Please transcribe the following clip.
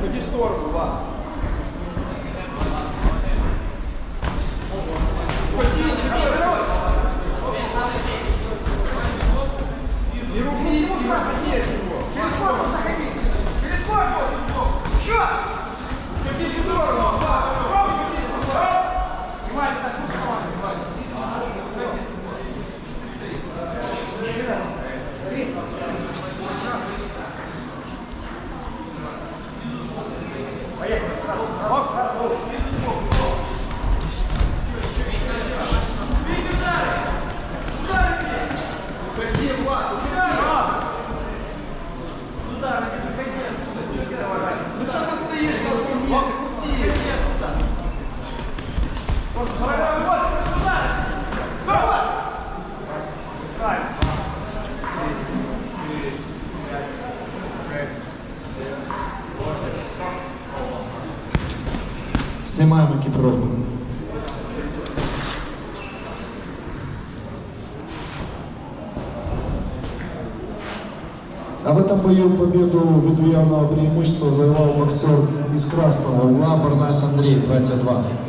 Тоді сторону, вас. Не ругнись, не рубись, его. Через Снимаем экипировку. А в этом бою победу ввиду явного преимущества завоевал боксер из красного угла Барнас Андрей, братья 2.